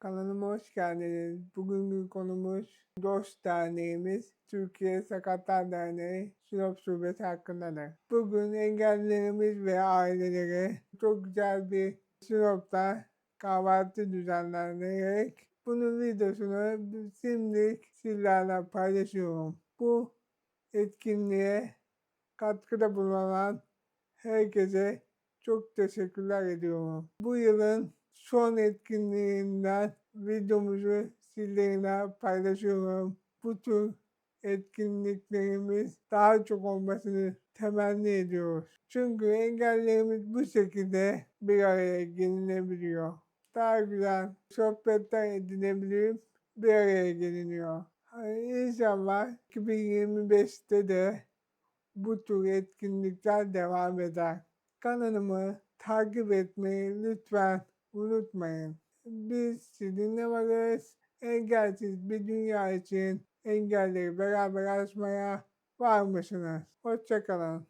Kanalıma hoş geldiniz. Bugünkü konumuz Dost Derneğimiz Türkiye Sakatlar Derneği Sinop Şubesi hakkındadır. Bugün engellilerimiz ve aileleri çok güzel bir Sinop'ta kahvaltı düzenlenerek bunun videosunu şimdi sizlerle paylaşıyorum. Bu etkinliğe katkıda bulunan herkese çok teşekkürler ediyorum. Bu yılın son etkinliğinden videomuzu sizlerle paylaşıyorum. Bu tür etkinliklerimiz daha çok olmasını temenni ediyoruz. Çünkü engellerimiz bu şekilde bir araya gelinebiliyor. Daha güzel sohbetler edinebilip bir araya geliniyor. Hani İnşallah 2025'te de bu tür etkinlikler devam eder. Kanalımı takip etmeyi lütfen unutmayın. Biz sizinle varız. Engelsiz bir dünya için engelleri beraber aşmaya var mısınız? Hoşçakalın.